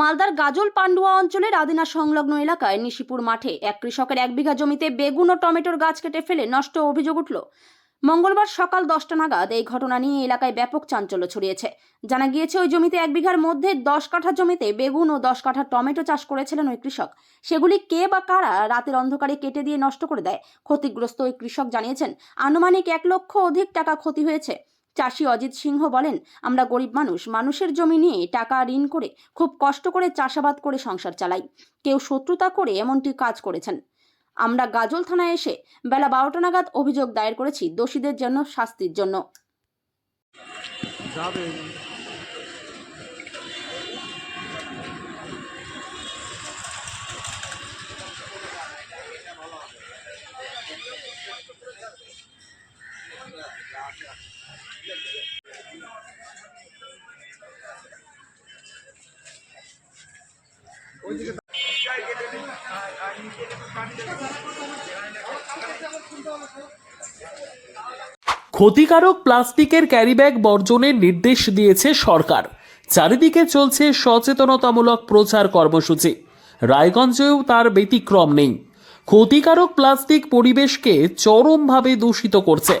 মালদার গাজল পান্ডুয়া অঞ্চলের আদিনা সংলগ্ন এলাকায় নিশিপুর মাঠে এক কৃষকের এক বিঘা জমিতে বেগুন ও টমেটোর গাছ কেটে ফেলে নষ্ট অভিযোগ উঠল। মঙ্গলবার সকাল দশটা নাগাদ এই ঘটনা নিয়ে এলাকায় ব্যাপক চাঞ্চল্য ছড়িয়েছে। জানা গিয়েছে, ওই জমিতে এক বিঘার মধ্যে দশ কাঠা জমিতে বেগুন ও দশ কাঠা টমেটো চাষ করেছিলেন ওই কৃষক। সেগুলি কে বা কারা রাতের অন্ধকারে কেটে দিয়ে নষ্ট করে দেয়, ক্ষতিগ্রস্ত ওই কৃষক জানিয়েছেন। আনুমানিক এক লক্ষ অধিক টাকা ক্ষতি হয়েছে। চাষি অজিত সিংহ বলেন, আমরা গরিব মানুষ, মানুষের জমি নিয়ে টাকা ঋণ করে খুব কষ্ট করে চাষাবাদ করে সংসার চালাই। কেউ শত্রুতা করে এমনটি কাজ করেছেন। আমরা গাজল থানায় এসে বেলা বারোটা নাগাদ অভিযোগ দায়ের করেছি, দোষীদের জন্য শাস্তির জন্য। ক্ষতিকারক প্লাস্টিকের ক্যারিব্যাগ বর্জনের নির্দেশ দিয়েছে সরকার। চারিদিকে চলছে সচেতনতামূলক প্রচার কর্মসূচি। রায়গঞ্জেও তার ব্যতিক্রম নেই। ক্ষতিকারক প্লাস্টিক পরিবেশকে চরমভাবে দূষিত করছে।